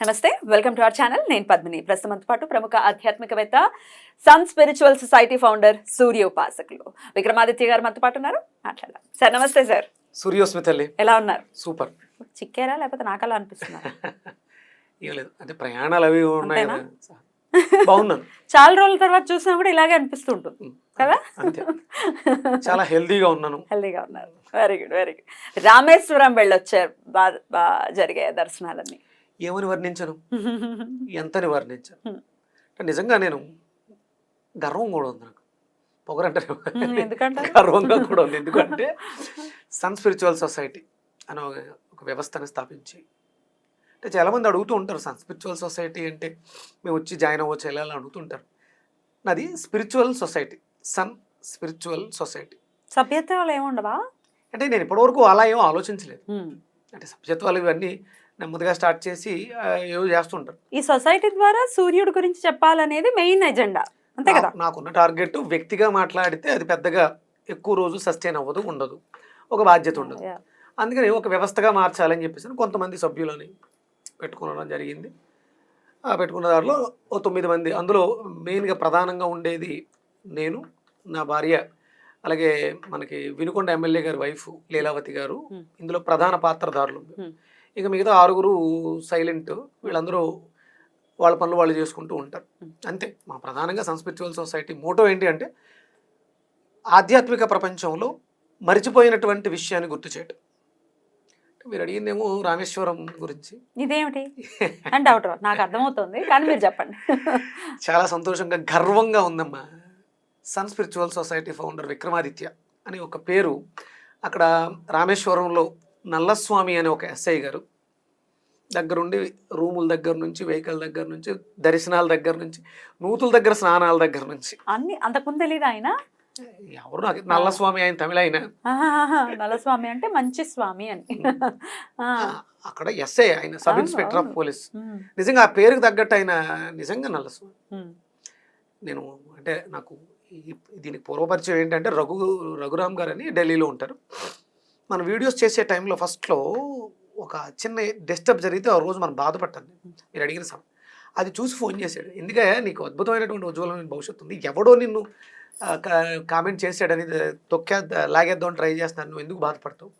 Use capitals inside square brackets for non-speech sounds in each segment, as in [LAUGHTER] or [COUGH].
నమస్తే welcome to our channel. నేను పద్మిని. ప్రస్తుతంతో పాటు ప్రముఖ ఆధ్యాత్మికవేత్త సన్ స్పిరిచువల్ సొసైటీ ఫౌండర్ సూర్య ఉపాసకులు విక్రమాదిత్య గారు మనతో పాటు ఉన్నారు. మాట్లాడదాం. సార్ నమస్తే సార్. సూర్యోస్మి తల్లి. ఎలా ఉన్నారు? సూపర్. చిక్కారా లేకపోతే అనిపిస్తున్నారు [LAUGHS] లేదు. అంటే ప్రయాణాలు అవి ఉన్నాయి బాగున్నాను. [LAUGHS] చాలా రోజుల తర్వాత చూసినా కూడా ఇలాగే అనిపిస్తుంటుంది కదా? చాలా హెల్దీగా ఉన్నాను. హెల్దీగా ఉన్నారు. Very good very good Rameswaram వెళ్ళొచ్చారు. బాగా జరిగాయి దర్శనాలన్నీ. ఏమని వర్ణించను ఎంతని వర్ణించను. అంటే నిజంగా నేను గర్వం కూడా ఉంది నాకు. పొగరంటే ఎందుకంటే గర్వంగా కూడా ఉంది. ఎందుకంటే సన్ స్పిరిచువల్ సొసైటీ అనే ఒక వ్యవస్థను స్థాపించి అంటే చాలామంది అడుగుతూ ఉంటారు సన్ స్పిరిచువల్ సొసైటీ అంటే మేము వచ్చి జాయిన్ అవ్వచ్చు ఎలా అని అడుగుతుంటారు. నాది spiritual society sun spiritual society. సభ్యత్వాలు ఏముండవా అంటే నేను ఇప్పటివరకు అలా ఏమో ఆలోచించలేదు. అంటే సభ్యత్వాలు ఇవన్నీ నెమ్మదిగా స్టార్ట్ చేసి ఏవో చేస్తుంటారు ఈ సొసైటీ ద్వారా సూర్యుడు గురించి చెప్పాలనేది మెయిన్ ఎజెండా. అంతే కదా? నాకున్న టార్గెట్ వ్యక్తిగా మాట్లాడితే అది పెద్దగా ఎక్కువ రోజు సస్టైన్ అవ్వదు ఉండదు. ఒక బాధ్యత ఉండదు. Yeah. అందుకని ఒక వ్యవస్థగా మార్చాలని చెప్పేసి కొంతమంది సభ్యులని పెట్టుకోవడం జరిగింది. ఆ పెట్టుకున్న దాంట్లో ఓ తొమ్మిది మంది అందులో మెయిన్గా ప్రధానంగా ఉండేది నేను నా భార్య అలాగే మనకి వినుకొండ ఎమ్మెల్యే గారి వైఫ్ లీలావతి గారు. Hmm. ఇందులో ప్రధాన పాత్రధారులు. Hmm. ఇక మిగతా ఆరుగురు సైలెంట్. వీళ్ళందరూ వాళ్ళ పనులు వాళ్ళు చేసుకుంటూ ఉంటారు. అంతే. మా ప్రధానంగా సంస్పిరిచువల్ సొసైటీ మోటో ఏంటి అంటే ఆధ్యాత్మిక ప్రపంచంలో మరిచిపోయినటువంటి విషయాన్ని గుర్తు చేయటం. మీరు అడిగిందేమో రామేశ్వరం గురించి. ఇదేమిటి? అని డౌట్ నాకు అర్థమవుతుంది కానీ మీరు చెప్పండి. చాలా సంతోషంగా గర్వంగా ఉందమ్మా. Sun spiritual society founder Vikramaditya అని ఒక పేరు అక్కడ రామేశ్వరంలో నల్లస్వామి అనే ఒక ఎస్ఐ గారు దగ్గరుండి రూముల దగ్గర నుంచి వెహికల్ దగ్గర నుంచి దర్శనాల దగ్గర నుంచి నూతుల దగ్గర స్నానాల దగ్గర నుంచి. అన్ని అంతకుముందు తెలియదు ఆయన? ఎవరు నాకు నల్లస్వామి ఆయన తమిళ ఆయన ఆహాహా, నలస్వామి అంటే మంచి స్వామి అని. అక్కడ ఎస్ఐ ఆయన సబ్ ఇన్స్పెక్టర్ ఆఫ్. పోలీస్. నిజంగా ఆ పేరుకి తగ్గట్టు ఆయన నిజంగా నల్లస్వామి. నేను అంటే నాకు దీనికి పూర్వపరిచయం ఏంటంటే రఘు రఘురామ్ గారు అని ఢిల్లీలో ఉంటారు. మన వీడియోస్ చేసే టైంలో ఫస్ట్లో ఒక చిన్న డిస్టర్బ్ జరిగితే ఆ రోజు మనం బాధపడ్డాను మీరు అడిగిన సమయం అది చూసి ఫోన్ చేశాడు. ఎందుకంటే నీకు అద్భుతమైనటువంటి ఉజ్వలమైన భవిష్యత్తు ఉంది. ఎవడో నిన్ను కా- కామెంట్ చేశాడని తొక్కే లాగేద్దాం ట్రై చేస్తున్నాను. నువ్వు ఎందుకు బాధపడతావు?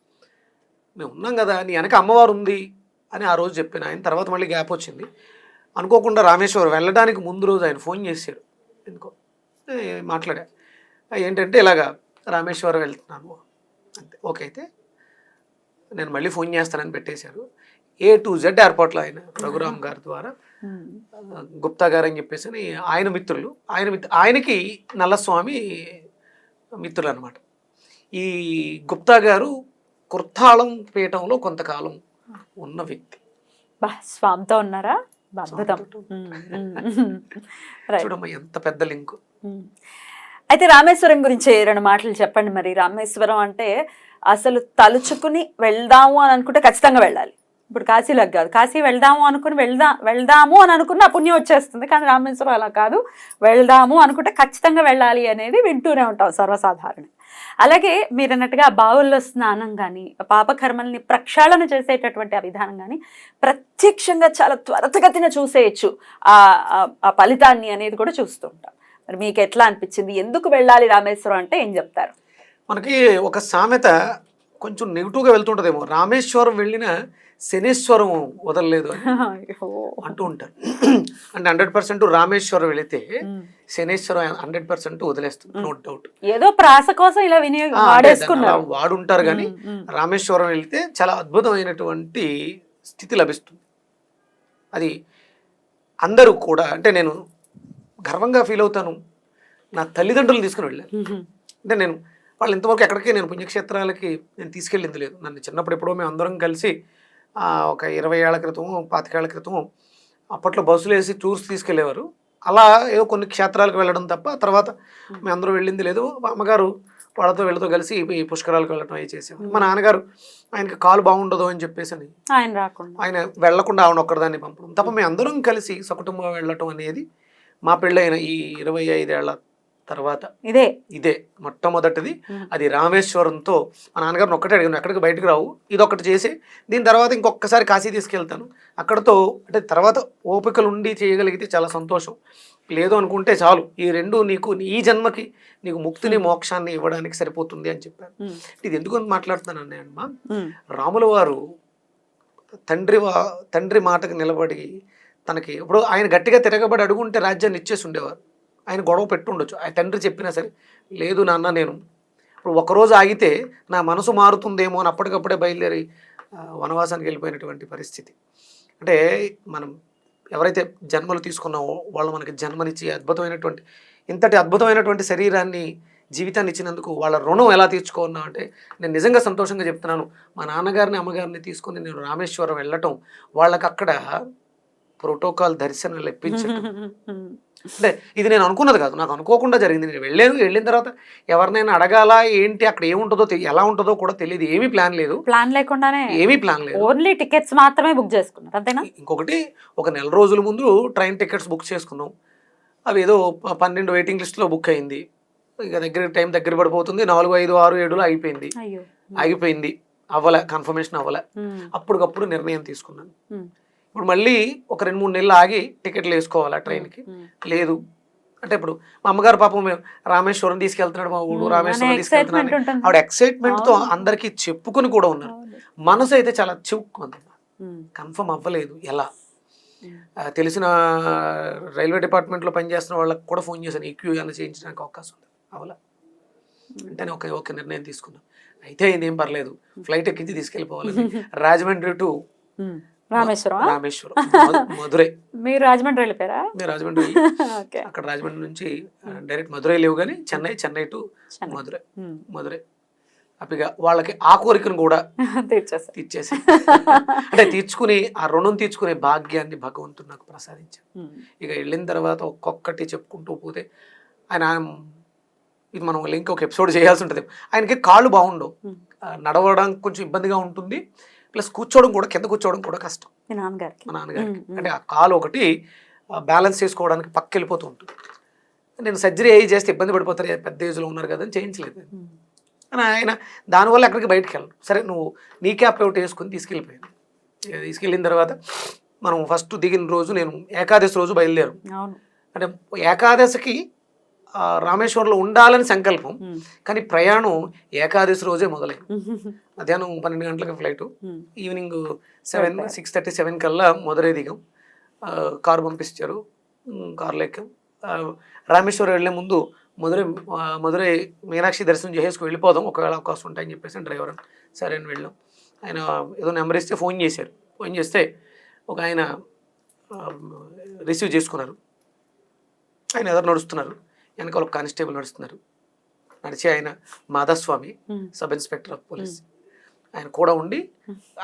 మేము ఉన్నాం కదా నీ వెనక అమ్మవారు ఉంది అని ఆ రోజు చెప్పాను. ఆయన తర్వాత మళ్ళీ గ్యాప్ వచ్చింది. అనుకోకుండా రామేశ్వరం వెళ్ళడానికి ముందు రోజు ఆయన ఫోన్ చేశాడు. ఎందుకో మాట్లాడా. ఏంటంటే ఇలాగా రామేశ్వరం వెళ్తున్నాను. అంతే. ఓకే అయితే నేను మళ్ళీ ఫోన్ చేస్తానని పెట్టేశారు. ఏ టు జెడ్ ఎయిర్పోర్ట్లో ఆయన రఘురామ్ గారి ద్వారా. ఆ, గుప్తా గారు అని చెప్పేసి అని ఆయన మిత్రులు ఆయన మిత్ర ఆయనకి నల్లస్వామి మిత్రులు అనమాట ఈ గుప్తా గారు కుర్తాళం పీఠంలో కొంతకాలం ఉన్న వ్యక్తి. బా స్వామితో ఉన్నారా. చూడమ్మా ఎంత పెద్ద లింక్. అయితే రామేశ్వరం గురించి రెండు మాటలు చెప్పండి మరి. రామేశ్వరం అంటే అసలు తలుచుకుని వెళ్దాము అని అనుకుంటే ఖచ్చితంగా వెళ్ళాలి. ఇప్పుడు కాశీలకు కాదు. కాశీ వెళ్దాము అనుకుని వెళ్దా వెళ్దాము అని అనుకున్న పుణ్యం వచ్చేస్తుంది. కానీ రామేశ్వరం అలా కాదు. వెళ్దాము అనుకుంటే ఖచ్చితంగా వెళ్ళాలి అనేది వింటూనే ఉంటాం సర్వసాధారణం అలాగే మీరు అన్నట్టుగా బావుల్లో స్నానం కానీ పాపకర్మల్ని ప్రక్షాళన చేసేటటువంటి ఆ విధానం కానీ ప్రత్యక్షంగా చాలా త్వరతగతిన చూసేయచ్చు. ఆ ఆ- ఆ ఫలితాన్ని అనేది కూడా చూస్తూ ఉంటాం. మరి మీకు ఎట్లా అనిపించింది? ఎందుకు వెళ్ళాలి రామేశ్వరం అంటే ఏం చెప్తారు? మనకి ఒక సామెత కొంచెం నెగిటివ్గా వెళ్తుంటుందేమో. రామేశ్వరం వెళ్ళిన శనేశ్వరం వదలలేదు. అంటూ ఉంటారు. అంటే హండ్రెడ్ పర్సెంట్ రామేశ్వరం వెళితే. శనేశ్వరం హండ్రెడ్ పర్సెంట్ వదిలేస్తుంది నో డౌట్. ఏదో ప్రాస కోసం ఇలా వాడేసుకున్నారు. వాడుంటారు కానీ. రామేశ్వరం వెళ్తే చాలా అద్భుతమైనటువంటి స్థితి లభిస్తుంది. అది అందరూ కూడా అంటే నేను గర్వంగా ఫీల్ అవుతాను. నా తల్లిదండ్రులు తీసుకుని వెళ్ళాను. అంటే నేను వాళ్ళు ఇంతవరకు ఎక్కడికి నేను పుణ్యక్షేత్రాలకి నేను తీసుకెళ్ళింది లేదు. నన్ను చిన్నప్పుడు ఎప్పుడో మేము అందరం కలిసి ఒక ఇరవై ఏళ్ళ క్రితం పాతికేళ్ళ క్రితం అప్పట్లో బస్సులు వేసి టూర్స్ తీసుకెళ్ళేవారు అలా ఏదో కొన్ని క్షేత్రాలకు వెళ్ళడం తప్ప తర్వాత మేము. అందరూ వెళ్ళింది లేదు. అమ్మగారు వాళ్ళతో వీళ్ళతో కలిసి ఈ పుష్కరాలకు వెళ్ళడం అవి చేసేవారు. మా నాన్నగారు ఆయనకి కాలు బాగుండదు అని చెప్పేసి అని ఆయన రాకుండా. ఆయన వెళ్ళకుండా ఆవిడ ఒక్కదాన్ని పంపడం. తప్ప మేము అందరం కలిసి సకుటుంబంగా వెళ్ళటం అనేది మా పెళ్ళైన ఈ ఇరవై ఐదేళ్ళ తర్వాత ఇదే. ఇదే మొట్టమొదటిది. అది రామేశ్వరంతో మా నాన్నగారిని ఒక్కటే అడిగాను ఎక్కడికి బయటకు రావు ఇది ఒకటి చేసి దీని తర్వాత ఇంకొకసారి కాశీ తీసుకెళ్తాను. అక్కడతో అంటే తర్వాత ఓపికలు ఉండి చేయగలిగితే చాలా సంతోషం. లేదు అనుకుంటే చాలు ఈ రెండు నీకు ఈ జన్మకి నీకు ముక్తిని మోక్షాన్ని ఇవ్వడానికి సరిపోతుంది అని చెప్పాను ఉమ్, ఇది ఎందుకు మాట్లాడుతున్నాను అన్నయ్య అమ్మా? ఉమ్, రాముల వారు తండ్రి తండ్రి మాటకు నిలబడి తనకి ఇప్పుడు ఆయన గట్టిగా తిరగబడి అడుగుంటే రాజ్యాన్ని ఇచ్చేసి ఉండేవారు. ఆయన గొడవ పెట్టుండొచ్చు. ఆయన తండ్రి చెప్పినా సరే లేదు నాన్న నేను ఇప్పుడు ఒకరోజు ఆగితే నా మనసు మారుతుందేమో అని అప్పటికప్పుడే బయలుదేరి వనవాసానికి వెళ్ళిపోయినటువంటి పరిస్థితి. అంటే మనం ఎవరైతే జన్మలు తీసుకున్నామో వాళ్ళు మనకి జన్మనిచ్చి అద్భుతమైనటువంటి ఇంతటి అద్భుతమైనటువంటి శరీరాన్ని జీవితాన్ని ఇచ్చినందుకు వాళ్ళ రుణం ఎలా తీర్చుకున్నా అంటే నేను నిజంగా సంతోషంగా చెప్తున్నాను. మా నాన్నగారిని అమ్మగారిని తీసుకొని నేను రామేశ్వరం వెళ్ళటం వాళ్ళకి అక్కడ ప్రోటోకాల్ దర్శనాలు ఇప్పించటం ఉమ్, [LAUGHS] అంటే ఇది నేను అనుకున్నది కాదు. నాకు అనుకోకుండా జరిగింది. నేను వెళ్ళాను. వెళ్ళిన తర్వాత ఎవరినైనా అడగాల? ఏంటి? అక్కడ ఏముంటుందో ఎలా ఉంటుందో కూడా తెలియదు. ఏమీ ప్లాన్ లేదు. ప్లాన్ లేకుండానే ఏమీ ప్లాన్ లేదు. ఓన్లీ టికెట్స్ మాత్రమే బుక్ చేసుకున్నారు. అంతేనా? ఇంకొకటి ఒక నెల రోజుల ముందు ట్రైన్ టికెట్స్ బుక్ చేసుకున్నాం. అవి ఏదో పన్నెండు వెయిటింగ్ లిస్ట్లో బుక్ అయింది. ఇక దగ్గర టైం దగ్గర పడిపోతుంది. నాలుగు ఐదు ఆరు ఏడులో అయిపోయింది. ఆగిపోయింది అవ్వలే. కన్ఫర్మేషన్ అవ్వలే. అప్పటికప్పుడు నిర్ణయం తీసుకున్నాను. ఇప్పుడు మళ్ళీ ఒక రెండు మూడు నెలలు ఆగి టికెట్లు వేసుకోవాలి ట్రైన్కి. ఉమ్. లేదు. అంటే ఇప్పుడు మా అమ్మగారు పాపం మేము రామేశ్వరం తీసుకెళ్తున్నాడు మా ఉమ్, రామేశ్వరం తీసుకెళ్తున్నాడు. ఆవిడ ఎక్సైట్మెంట్తో అవును. అందరికి చెప్పుకొని కూడా ఉన్నారు. మనసు అయితే చాలా చివుక్కుంది కన్ఫర్మ్ అవ్వలేదు. ఎలా. ఆ, తెలిసిన రైల్వే డిపార్ట్మెంట్లో పనిచేస్తున్న వాళ్ళకి కూడా ఫోన్ చేశాను. ఈక్యూ ఏమైనా చేయించడానికి అవకాశం ఉంది? అవలా? వెంటనే ఒక ఒక నిర్ణయం తీసుకున్నాం అయితే ఇదేం పర్లేదు. ఫ్లైట్ ఎక్కించి తీసుకెళ్ళిపోవాలని. [LAUGHS] రాజమండ్రి టు. రామేశ్వరం రామేశ్వరం. మధు- మధురై. మీరు రాజమండ్రి వెళ్ళిపోయారా? మేము రాజమండ్రి అక్కడ రాజమండ్రి నుంచి డైరెక్ట్ మధురై లేవు కానీ చెన్నై చెన్నై టు. మధురై. మధురై. హ్యాపీగా వాళ్ళకి ఆ కోరికను కూడా [LAUGHS] తీర్చేసారు తీర్చేసి. అంటే తీర్చుకుని ఆ రుణం తీర్చుకునే భాగ్యాన్ని భగవంతుడు నాకు ప్రసాదించాడు. ఇక వెళ్ళిన తర్వాత ఒక్కొక్కటి చెప్పుకుంటూ పోతే ఆయన ఇది మనం లింక్ ఒక ఎపిసోడ్ చేయాల్సి ఉంటుంది. ఆయనకి కాళ్ళు బాగుండవు. నడవడానికి కొంచెం ఇబ్బందిగా ఉంటుంది. ప్లస్ కూర్చోవడం కూడా కింద కూర్చోవడం కూడా కష్టం. మీ నాన్నగారికి. మా నాన్నగారికి. అంటే ఆ కాలు ఒకటి బ్యాలెన్స్ చేసుకోవడానికి పక్క వెళ్ళిపోతూ ఉంటుంది. నేను సర్జరీ అయ్యి చేస్తే ఇబ్బంది పడిపోతారు పెద్ద ఏజ్లో ఉన్నారు కదా అని చేయించలేదు. అని ఆయన దానివల్ల ఎక్కడికి బయటకు వెళ్ళను. సరే నువ్వు నీ క్యాప్ ఒకటి వేసుకొని తీసుకెళ్ళిపోయాను. తీసుకెళ్ళిన తర్వాత మనం ఫస్ట్ దిగిన రోజు నేను ఏకాదశి రోజు బయలుదేరు. అంటే ఏకాదశికి రామేశ్వరంలో ఉండాలని సంకల్పం కానీ ప్రయాణం ఏకాదశి రోజే మొదలైంది ఉమ్, [LAUGHS] మధ్యాహ్నం పన్నెండు గంటలకు flight. Evening seven six thirty seven కల్లా మధురై దిగాం. కారు పంపించారు కారులో ఎక్కాం. రామేశ్వరం వెళ్ళే ముందు మధురై మధురై మీనాక్షి దర్శనం చేసేసుకు వెళ్ళిపోదాం. ఒకవేళ అవకాశం ఉంటాయని చెప్పేసి డ్రైవర్ అని సరే అని వెళ్ళాం. ఆయన ఏదో నెంబర్ ఇస్తే ఫోన్ చేశారు. ఫోన్ చేస్తే ఒక ఆయన రిసీవ్ చేసుకున్నారు. ఆయన ఎదురు నడుస్తున్నారు. వెనకాల ఒక కానిస్టేబుల్ నడుస్తున్నారు. నడిచి ఆయన Madhaswamy. Sub inspector of police. ఆయన కూడా ఉండి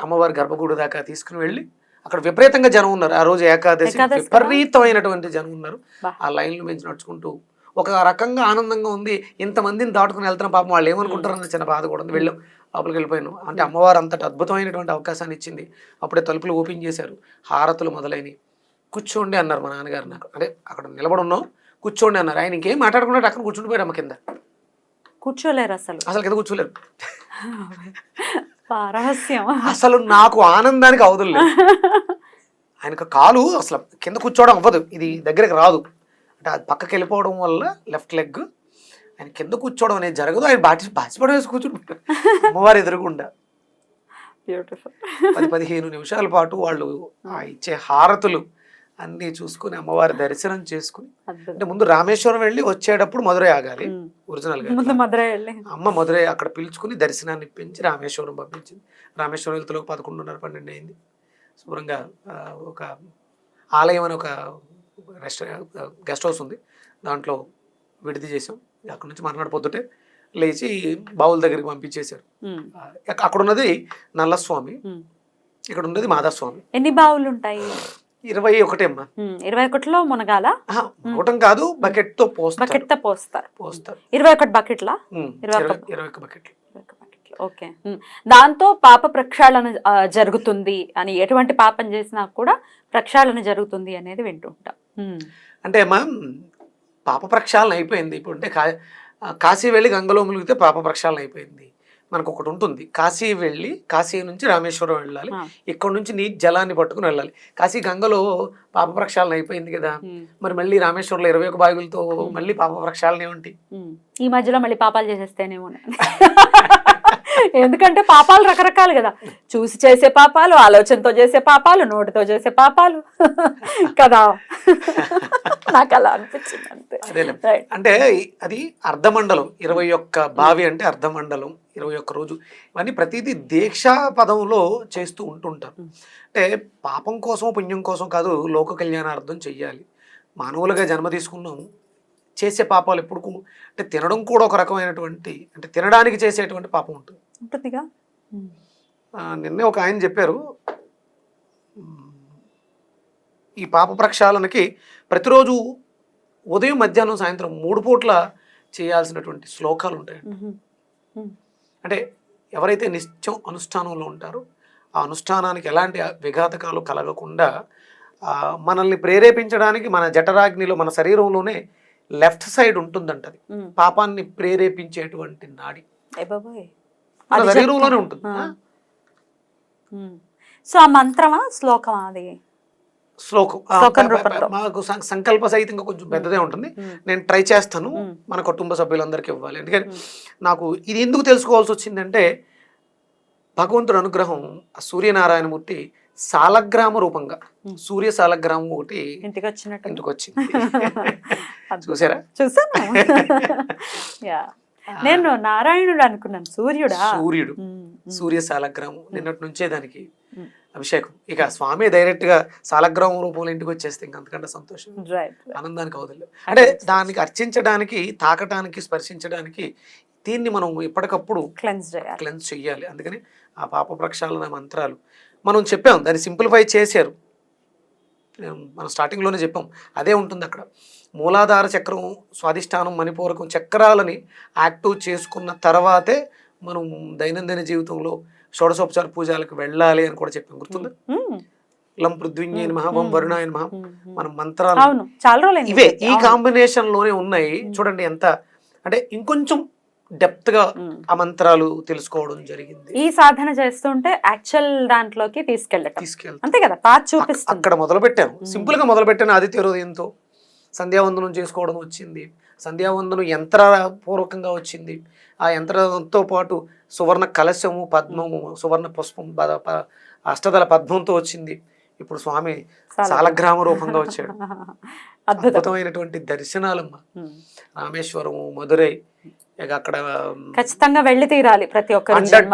అమ్మవారి గర్భగుడి దాకా తీసుకుని వెళ్ళి అక్కడ విపరీతంగా జనం ఉన్నారు. ఆ రోజు ఏకాదశి ఏకాదశి కదా? విపరీతమైనటువంటి జనం ఉన్నారు. ఆ లైన్లు మించి నడుచుకుంటూ ఒక రకంగా ఆనందంగా ఉంది. ఇంతమందిని దాటుకుని వెళ్తున్న పాపం వాళ్ళు ఏమనుకుంటారన్న చిన్న బాధ కూడా ఉంది. వెళ్ళాం. లోపలికి వెళ్ళిపోయాను. అంటే అమ్మవారు అంతటి అద్భుతమైనటువంటి అవకాశాన్ని ఇచ్చింది. అప్పుడే తలుపులు ఓపెన్ చేశారు. హారతులు మొదలైనవి. కూర్చోండి అన్నారు మా నాన్నగారు నాకు. అంటే అక్కడ నిలబడి ఉన్నాం. కూర్చోండి అన్నారు. ఆయన ఇంకేం మాట్లాడకుండా అక్కడ కూర్చుండిపోయారు అమ్మ కింద. కూర్చోలేరు అసలు. అసలు కింద కూర్చోలేరు. రహస్యం అసలు నాకు ఆనందానికి అవదులేదు ఆయనకు కాలు అసలు కింద కూర్చోవడం అవ్వదు. ఇది దగ్గరికి రాదు. అంటే అది పక్కకి వెళ్ళిపోవడం వల్ల లెఫ్ట్ లెగ్. ఆయన కింద కూర్చోవడం అనేది జరగదు. ఆయన బాటి బాచిపడం వేసి కూర్చుంటారు అమ్మవారి ఎదురుగుండా. బ్యూటిఫుల్ పది పదిహేను నిమిషాల పాటు వాళ్ళు ఇచ్చే హారతులు అన్నీ చూసుకుని అమ్మవారి దర్శనం చేసుకుని అంటే ముందు రామేశ్వరం వెళ్ళి వచ్చేటప్పుడు మధురై ఆగాలి. ఒరిజినల్గా. మధురై వెళ్ళి. అమ్మ మధురై అక్కడ పిలుచుకుని దర్శనాన్ని ఇప్పించి రామేశ్వరం పంపించింది. రామేశ్వరం వెళ్తలో పదకొండున్నర పన్నెండు అయింది. శుభ్రంగా ఒక ఆలయం అని ఒక రెస్టారెంట్ గెస్ట్ హౌస్ ఉంది. దాంట్లో విడిది చేసాం అక్కడ నుంచి మర్నాడు పొద్దుటే లేచి బావుల దగ్గరికి పంపించేశారు. అక్కడ ఉన్నది నల్లస్వామి. ఇక్కడ ఉన్నది మాధవస్వామి ఎన్ని బావులు ఉంటాయి ఇరవై ఒకటే అమ్మా ఉమ్, ఇరవై ఒకటిలో మునగాల? ఒకటం కాదు బకెట్తో పోస్తారు. బకెట్తో పోస్తారు. పోస్తారు. ఇరవై ఒకటి బకెట్లా? ఇరవై ఇరవై ఒక్క బకెట్లు. ఓకే. దాంతో పాప ప్రక్షాళన జరుగుతుంది అని ఎటువంటి పాపం చేసినా కూడా ప్రక్షాళన జరుగుతుంది అనేది వింటుంటాం. అంటే అమ్మా పాప ప్రక్షాళన అయిపోయింది. ఇప్పుడు అంటే కాశీ వెళ్ళి గంగలో మునిగితే పాప ప్రక్షాళన అయిపోయింది. మనకు ఒకటి ఉంటుంది కాశీ వెళ్ళి కాశీ నుంచి రామేశ్వరం వెళ్ళాలి. ఇక్కడ నుంచి నీ జలాన్ని పట్టుకుని వెళ్ళాలి. కాశీ గంగలో పాప ప్రక్షాళన అయిపోయింది కదా. మరి మళ్ళీ రామేశ్వరంలో ఇరవై ఒక బాగులతో మళ్ళీ పాప ప్రక్షాళన ఏమిటి. ఈ మధ్యలో మళ్ళీ పాపాలు చేసేస్తేనేమో [LAUGHS] ఎందుకంటే పాపాలు రకరకాలు కదా. చూసి చేసే పాపాలు ఆలోచనతో చేసే పాపాలు నోటితో చేసే పాపాలు. కదా. నాకు అలా అనిపించింది అంతే. అంటే అది అర్ధమండలం. ఇరవై ఒక్క బావి అంటే అర్ధమండలం ఇరవై ఒక్క రోజు. ఇవన్నీ ప్రతిదీ దీక్షా పదంలో చేస్తూ ఉంటుంటారు. అంటే పాపం కోసం పుణ్యం కోసం కాదు లోక కళ్యాణార్థం చెయ్యాలి. మానవులుగా జన్మ తీసుకున్నాం చేసే పాపాలు ఎప్పుడు అంటే తినడం కూడా ఒక రకమైనటువంటి అంటే తినడానికి చేసేటువంటి పాపం ఉంటుంది. ఉంటుందిగా నిన్నే ఒక ఆయన చెప్పారు ఈ పాప ప్రక్షాళనకి ప్రతిరోజు ఉదయం మధ్యాహ్నం సాయంత్రం మూడు పూట్ల చేయాల్సినటువంటి శ్లోకాలు ఉంటాయి ఉహు. ఉమ్. అంటే ఎవరైతే నిత్యం అనుష్ఠానంలో ఉంటారో ఆ అనుష్ఠానానికి ఎలాంటి విఘాతకాలు కలగకుండా మనల్ని ప్రేరేపించడానికి మన జఠరాగ్నిలో మన శరీరంలోనే లెఫ్ట్ సైడ్ ఉంటుందంటది. పాపాన్ని ప్రేరేపించేటువంటి నాడి శరీరంలోనే. ఉంటుంది. సో ఆ మంత్రమా శ్లోకమా అది? శ్లోకం. మాకు సంకల్ప సహితంగా కొంచెం పెద్దదే ఉంటుంది. నేను ట్రై చేస్తాను. మన కుటుంబ సభ్యులందరికీ ఇవ్వాలి. ఎందుకంటే. నాకు ఇది ఎందుకు తెలుసుకోవాల్సి వచ్చిందంటే భగవంతుడు అనుగ్రహం ఆ సూర్యనారాయణమూర్తి సాలగ్రామ రూపంగా. సూర్య సాలగ్రామం ఒకటి ఇంటికి వచ్చినట్టు ఇంటికి వచ్చింది [LAUGHS] చూసారా చూసాను [LAUGHS] నేను నారాయణుడు అనుకున్నాను సూర్యుడా? సూర్యుడు. సూర్య సాలగ్రామం నిన్నటి నుంచే దానికి. అభిషేకం. ఇక స్వామి డైరెక్ట్గా సాలగ్రామం రూపంలో ఇంటికి వచ్చేస్తే ఇంక అంతకంటే సంతోషం. ఆనందానికి అవదలేదు అంటే దానికి అర్చించడానికి తాకటానికి స్పర్శించడానికి దీన్ని మనం ఎప్పటికప్పుడు క్లెన్స్ చేయాలి. క్లెన్స్ చెయ్యాలి. అందుకని ఆ పాప ప్రక్షాళన మంత్రాలు మనం చెప్పాం. దాన్ని సింప్లిఫై చేశారు. మనం స్టార్టింగ్లోనే చెప్పాం. అదే ఉంటుంది అక్కడ. మూలాధార చక్రం స్వాదిష్టానం మణిపూరకం చక్రాలని యాక్టివ్ చేసుకున్న తర్వాతే మనం దైనందిన జీవితంలో షోడశోపచార పూజలకు వెళ్ళాలి అని కూడా చెప్పాం. గుర్తుందా? లం పృథ్వీన్యైన మహా ఓం ఉమ్. వరుణాయన మహా. మనం మంత్రాలు అవును. చాలా రోజులు ఇవే ఈ కాంబినేషన్లోనే ఉన్నాయి. చూడండి ఎంత అంటే ఇంకొంచెం డెప్త్గా ఆ మంత్రాలు తెలుసుకోవడం జరిగింది. ఈ సాధన చేస్తుంటే యాక్చువల్ దాంట్లోకి తీసుకెళ్ళటం. తీసుకెళ్తా. అంతే కదా పాత్ చూపిస్తుంది. అక్కడ మొదలు పెట్టాను సింపుల్గా మొదలు పెట్టాను ఆదిత్య హృదయంతో. సంధ్యావందనం చేసుకోవడం వచ్చింది. సంధ్యావందనం యంత్ర పూర్వకంగా వచ్చింది. ఆ యంత్రంతో పాటు సువర్ణ కలశము పద్మము సువర్ణ పుష్పం అష్టదళ పద్మంతో వచ్చింది. ఇప్పుడు స్వామి చాలా. సాలగ్రామ రూపంగా వచ్చాడు. [LAUGHS] అద్భుతం. అద్భుతమైనటువంటి దర్శనాలమ్మ. ఉమ్. రామేశ్వరం మధురై ఇక అక్కడ ఖచ్చితంగా వెళ్ళి తీరాలి ప్రతి ఒక్కసారి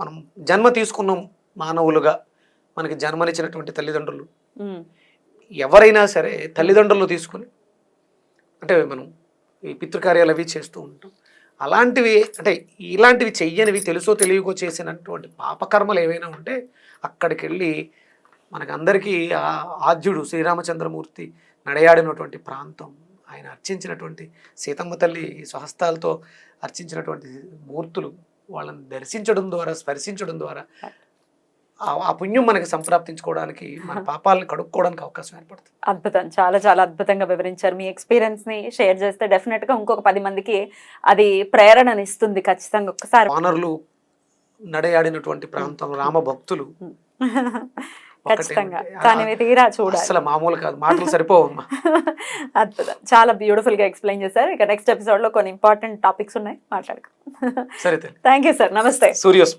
మనం జన్మ తీసుకున్నాం మానవులుగా. మనకి జన్మనిచ్చినటువంటి తల్లిదండ్రులు. ఎవరైనా సరే తల్లిదండ్రులు తీసుకుని అంటే మనం ఈ పితృకార్యాలు అవి చేస్తూ ఉంటాం. అలాంటివి అంటే ఇలాంటివి చెయ్యనివి తెలుసో తెలియకో చేసినటువంటి పాపకర్మలు ఏవైనా ఉంటే అక్కడికి వెళ్ళి మనకందరికీ ఆద్యుడు శ్రీరామచంద్రమూర్తి నడయాడినటువంటి ప్రాంతం ఆయన అర్చించినటువంటి సీతమ్మ తల్లి స్వహస్తాలతో అర్చించినటువంటి మూర్తులు వాళ్ళని దర్శించడం ద్వారా స్పర్శించడం ద్వారా ఆ- పుణ్యం మనకి సంప్రాప్తించుకోవడానికి మన పాపాలను కడుక్కోవడానికి అవకాశం ఏర్పడుతుంది. అద్భుతం. చాలా చాలా అద్భుతంగా వివరించారు. మీ ఎక్స్పీరియన్స్ని షేర్ చేస్తే డెఫినెట్గా ఇంకొక పది మందికి అది ప్రేరణని ఇస్తుంది ఖచ్చితంగా ఒక్కసారి. వానరులు నడయాడినటువంటి ప్రాంతం రామ భక్తులు [LAUGHS] ఖచ్చితంగా. దాని తీరా చూడాలి. అసలు మామూలు కాదు. మాటలు సరిపోవమ్మా [LAUGHS] అద్భుతం. చాలా బ్యూటిఫుల్గా ఎక్స్ప్లెయిన్ చేశారు. ఇక నెక్స్ట్ ఎపిసోడ్లో కొన్ని ఇంపార్టెంట్ టాపిక్స్ ఉన్నాయి. మాట్లాడుకో సరే థ్యాంక్ యూ సార్ నమస్తే. సూర్యోస్